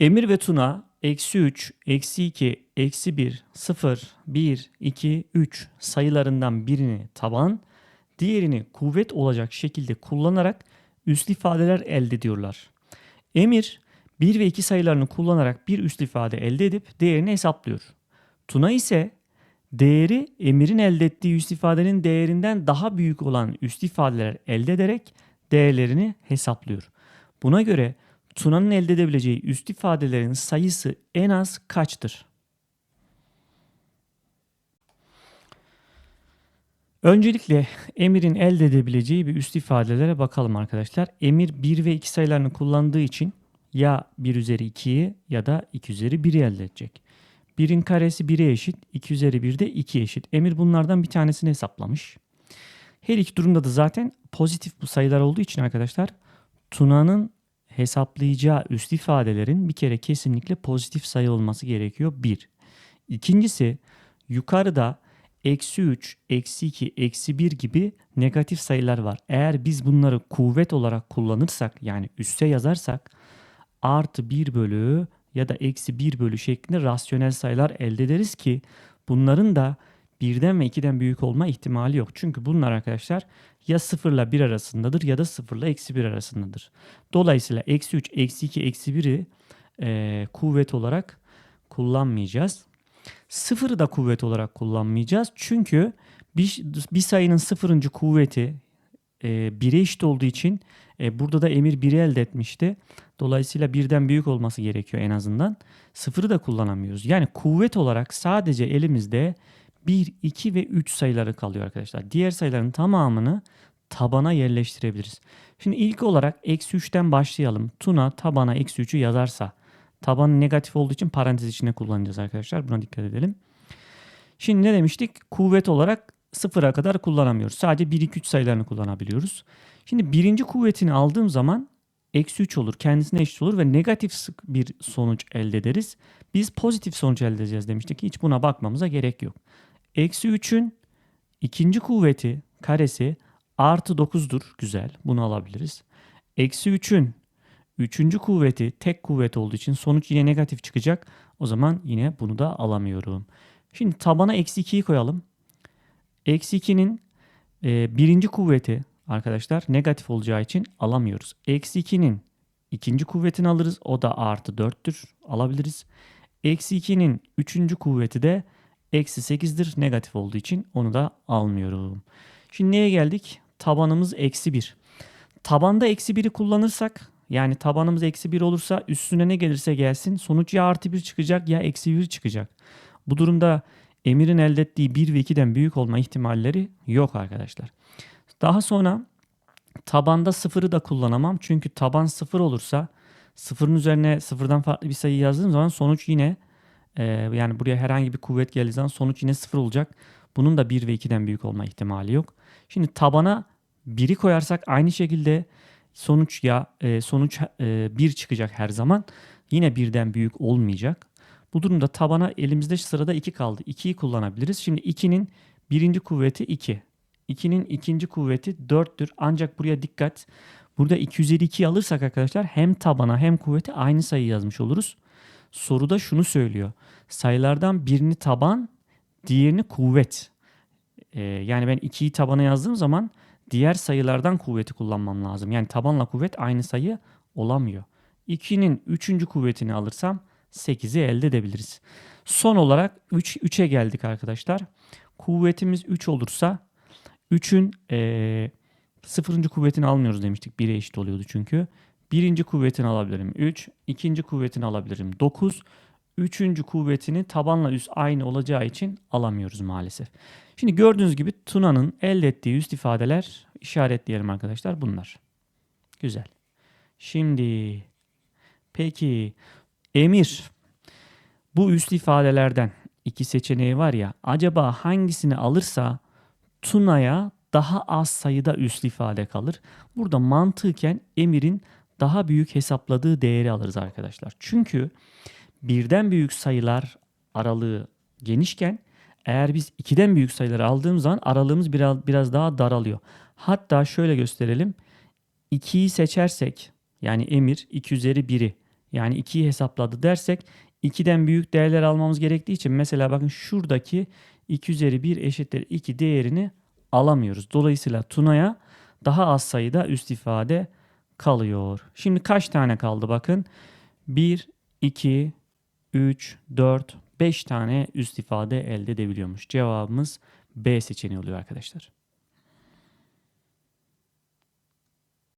Emir ve Tuna eksi 3, eksi 2, eksi 1, 0, 1, 2, 3 sayılarından birini taban, diğerini kuvvet olacak şekilde kullanarak üst ifadeler elde ediyorlar. Emir 1 ve 2 sayılarını kullanarak bir üst ifade elde edip değerini hesaplıyor. Tuna ise değeri emirin elde ettiği üst ifadenin değerinden daha büyük olan üst ifadeler elde ederek değerlerini hesaplıyor. Buna göre Tuna'nın elde edebileceği üst ifadelerin sayısı en az kaçtır? Öncelikle Emir'in elde edebileceği bir üst ifadelere bakalım arkadaşlar. Emir 1 ve 2 sayılarını kullandığı için ya 1 üzeri 2'yi ya da 2 üzeri 1'i elde edecek. 1'in karesi 1'e eşit, 2 üzeri 1 de 2 eşit. Emir bunlardan bir tanesini hesaplamış. Her iki durumda da zaten pozitif bu sayılar olduğu için arkadaşlar Tuna'nın hesaplayacağı üst ifadelerin bir kere kesinlikle pozitif sayı olması gerekiyor. 1. İkincisi yukarıda eksi 3, eksi 2, eksi 1 gibi negatif sayılar var. Eğer biz bunları kuvvet olarak kullanırsak yani üste yazarsak artı 1 bölü ya da eksi 1 bölü şeklinde rasyonel sayılar elde ederiz ki bunların da birden ve 2'den büyük olma ihtimali yok. Çünkü bunlar arkadaşlar ya 0 ile 1 arasındadır ya da 0 ile eksi 1 arasındadır. Dolayısıyla eksi 3, eksi 2, eksi 1'i e, kuvvet olarak kullanmayacağız. Sıfırı da kuvvet olarak kullanmayacağız. Çünkü bir, bir sayının sıfırıncı kuvveti e, 1'e eşit olduğu için e, burada da emir 1'i elde etmişti. Dolayısıyla birden büyük olması gerekiyor en azından. Sıfırı da kullanamıyoruz. Yani kuvvet olarak sadece elimizde 1, 2 ve 3 sayıları kalıyor arkadaşlar. Diğer sayıların tamamını tabana yerleştirebiliriz. Şimdi ilk olarak eksi 3'ten başlayalım. Tuna tabana eksi 3'ü yazarsa taban negatif olduğu için parantez içine kullanacağız arkadaşlar. Buna dikkat edelim. Şimdi ne demiştik? Kuvvet olarak sıfıra kadar kullanamıyoruz. Sadece 1, 2, 3 sayılarını kullanabiliyoruz. Şimdi birinci kuvvetini aldığım zaman eksi 3 olur. Kendisine eşit olur ve negatif bir sonuç elde ederiz. Biz pozitif sonuç elde edeceğiz demiştik. Hiç buna bakmamıza gerek yok. Eksi 3'ün ikinci kuvveti karesi artı 9'dur. Güzel. Bunu alabiliriz. Eksi 3'ün üçüncü kuvveti tek kuvvet olduğu için sonuç yine negatif çıkacak. O zaman yine bunu da alamıyorum. Şimdi tabana eksi 2'yi koyalım. Eksi 2'nin e, birinci kuvveti arkadaşlar negatif olacağı için alamıyoruz. Eksi 2'nin ikinci kuvvetini alırız. O da artı 4'tür. Alabiliriz. Eksi 2'nin üçüncü kuvveti de eksi 8'dir. Negatif olduğu için onu da almıyorum. Şimdi neye geldik? Tabanımız eksi 1. Tabanda eksi 1'i kullanırsak yani tabanımız eksi 1 olursa üstüne ne gelirse gelsin sonuç ya artı 1 çıkacak ya eksi 1 çıkacak. Bu durumda emirin elde ettiği 1 ve 2'den büyük olma ihtimalleri yok arkadaşlar. Daha sonra tabanda 0'ı da kullanamam. Çünkü taban 0 olursa sıfırın üzerine sıfırdan farklı bir sayı yazdığım zaman sonuç yine e, yani buraya herhangi bir kuvvet geldiği zaman sonuç yine 0 olacak. Bunun da 1 ve 2'den büyük olma ihtimali yok. Şimdi tabana 1'i koyarsak aynı şekilde sonuç ya e, sonuç e, 1 çıkacak her zaman. Yine birden büyük olmayacak. Bu durumda tabana elimizde sırada 2 kaldı. 2'yi kullanabiliriz. Şimdi 2'nin birinci kuvveti 2. 2'nin ikinci kuvveti 4'tür. Ancak buraya dikkat. Burada 252 alırsak arkadaşlar hem tabana hem kuvveti aynı sayı yazmış oluruz. Soruda şunu söylüyor. Sayılardan birini taban, diğerini kuvvet. Ee, yani ben 2'yi tabana yazdığım zaman diğer sayılardan kuvveti kullanmam lazım. Yani tabanla kuvvet aynı sayı olamıyor. 2'nin 3. kuvvetini alırsam 8'i elde edebiliriz. Son olarak 3 3'e geldik arkadaşlar. Kuvvetimiz 3 olursa 3'ün e, 0. kuvvetini almıyoruz demiştik. 1'e eşit oluyordu çünkü. Birinci kuvvetini alabilirim 3. ikinci kuvvetini alabilirim 9. Üçüncü kuvvetini tabanla üst aynı olacağı için alamıyoruz maalesef. Şimdi gördüğünüz gibi Tuna'nın elde ettiği üst ifadeler işaretleyelim arkadaşlar bunlar. Güzel. Şimdi peki Emir bu üst ifadelerden iki seçeneği var ya acaba hangisini alırsa Tuna'ya daha az sayıda üst ifade kalır. Burada mantıken Emir'in daha büyük hesapladığı değeri alırız arkadaşlar. Çünkü birden büyük sayılar aralığı genişken eğer biz ikiden büyük sayıları aldığımız zaman aralığımız biraz, biraz daha daralıyor. Hatta şöyle gösterelim. 2'yi seçersek yani emir 2 üzeri 1'i Yani 2'yi hesapladı dersek 2'den büyük değerler almamız gerektiği için mesela bakın şuradaki 2 üzeri 1 eşittir 2 değerini alamıyoruz. Dolayısıyla Tuna'ya daha az sayıda üst ifade kalıyor. Şimdi kaç tane kaldı bakın. 1, 2, 3, 4, 5 tane üst ifade elde edebiliyormuş. Cevabımız B seçeneği oluyor arkadaşlar.